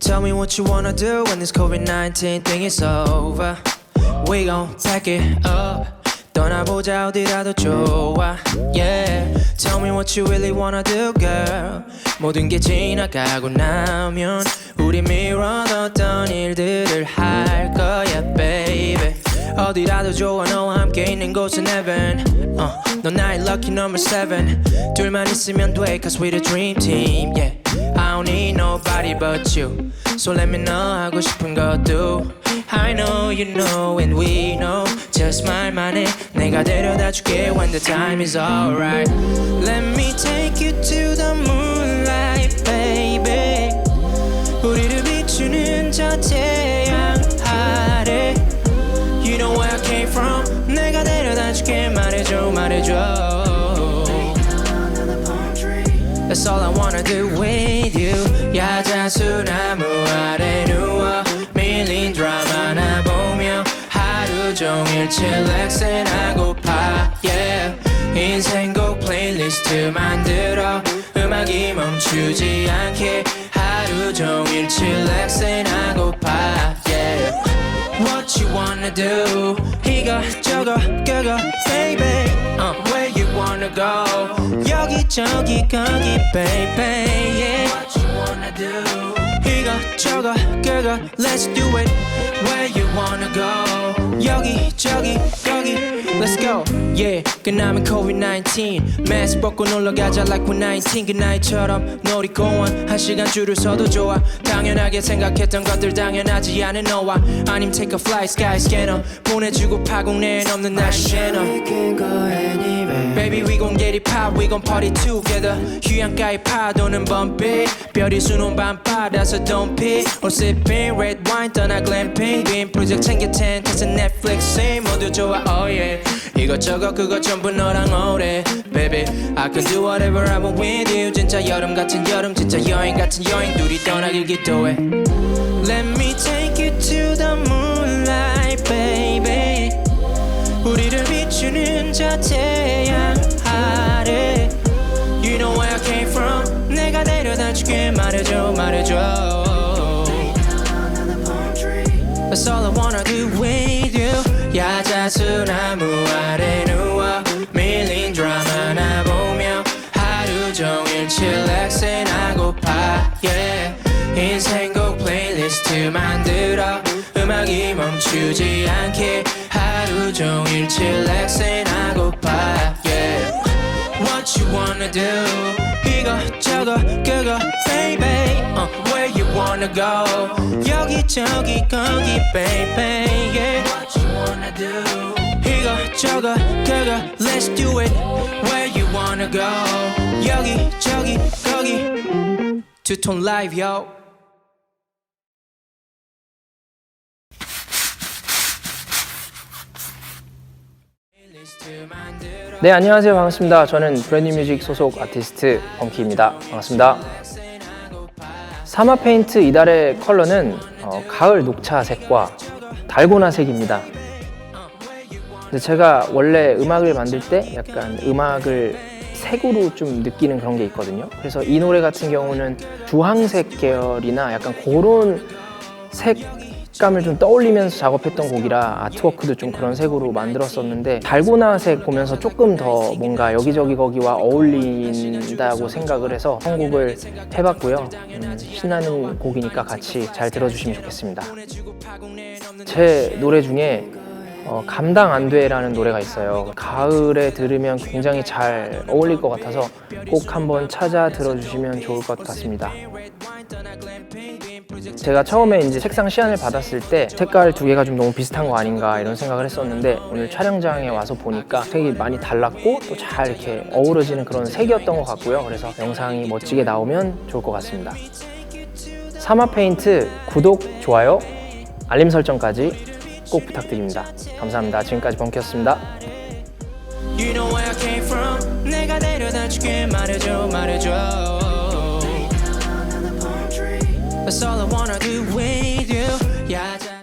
Tell me what you wanna do when this COVID 19 thing is over. We gon' pack it up. 떠나보자 어디라도 좋아. Yeah. Tell me what you really wanna do, girl. 모든 게 지나가고 나면 우리 미뤄뒀던 일들을 할 거야, baby. 어디라도 좋아 너와 함께 있는 곳은 heaven. Uh, 넌 나의 lucky number seven. 둘만 있으면 돼, cause we're the dream team. Yeah. I don't need nobody but you. So let me know 하고 싶은 것도. I know you know and we know. Just 말만 해. 내가 데려다 줄게 when the time is alright. Let me take you to the moonlight, baby. 우리를 비추는 저 태 내가 데려다 줄게 말해줘 말해줘. That's all I wanna do with you 야자수나무 아래 누워 밀린 드라마나 보며 하루 종일 칠렉슨 하고파 yeah. 인생곡 플레이리스트 만들어 음악이 멈추지 않게 하루 종일 칠렉슨 하 wanna do 이거 저거 그거 baby uh, Where you wanna go 여기 저기 거기 baby yeah. What you wanna do 이거 저거 그거 Let's do it Where you wanna go 여기 저기 거기 Let's go yeah 끝나면 COVID-19 마스크 벗고 놀러 가자 like we're 19 그 나이처럼 놀이공원 한 시간 줄을 서도 좋아 당연하게 생각했던 것들 당연하지 않은 너와 아님 take a flight sky scanner 보내주고 파국 내에 넘는 날씨 anywhere. Baby we gon' get it pop we gon' party together 휴양가의 파도는 bumpy 별이 수놓은 밤바다서 don't pee or sipping red wine 떠나 glamping 빈 프로젝트 챙겨 텐트에서 넷플릭스 모두 좋아 oh yeah 이것저것 그것 전부 너랑 오래 Baby I can do whatever I want with you 진짜 여름 같은 여름 진짜 여행 같은 여행 둘이 떠나길 기도해 Let me take you to the moonlight baby 우리를 비추는 저 태양 아래 You know where I came from 내가 데려다 줄게 말해줘 말해줘 That's all I wanna do 만들어 음악이 멈추지 않게 하루 종일 칠렉슨 하고파 yeah. What you wanna do 이거 저거 그거 baby uh, Where you wanna go 여기 저기 거기 baby yeah. What you wanna do 이거 저거 그거 Let's do it Where you wanna go 여기 저기 거기 두톤 live yo 네 안녕하세요. 반갑습니다. 저는 브랜드 뮤직 소속 아티스트 범키입니다. 반갑습니다. 사마 페인트 이달의 컬러는 어, 가을 녹차색과 달고나색입니다. 근데 제가 원래 음악을 만들 때 약간 음악을 색으로 좀 느끼는 그런 게 있거든요. 그래서 이 노래 같은 경우는 주황색 계열이나 약간 그런 색 감을 좀 떠올리면서 작업했던 곡이라 아트워크도 좀 그런 색으로 만들었었는데 달고나색 보면서 조금 더 뭔가 여기저기 거기와 어울린다고 생각을 해서 선곡을 해봤고요 음, 신나는 곡이니까 같이 잘 들어주시면 좋겠습니다 제 노래 중에 어, 감당 안 돼라는 노래가 있어요. 가을에 들으면 굉장히 잘 어울릴 것 같아서 꼭 한번 찾아 들어주시면 좋을 것 같습니다. 제가 처음에 이제 색상 시안을 받았을 때 색깔 두 개가 좀 너무 비슷한 거 아닌가 이런 생각을 했었는데 오늘 촬영장에 와서 보니까 색이 많이 달랐고 또 잘 이렇게 어우러지는 그런 색이었던 것 같고요. 그래서 영상이 멋지게 나오면 좋을 것 같습니다. 사마 페인트 구독, 좋아요, 알림 설정까지 꼭 부탁드립니다. 감사합니다. 지금까지 범키였습니다. You know where I came from 내가 데려다 줄게 말해줘 말해줘 That's all I wanna do with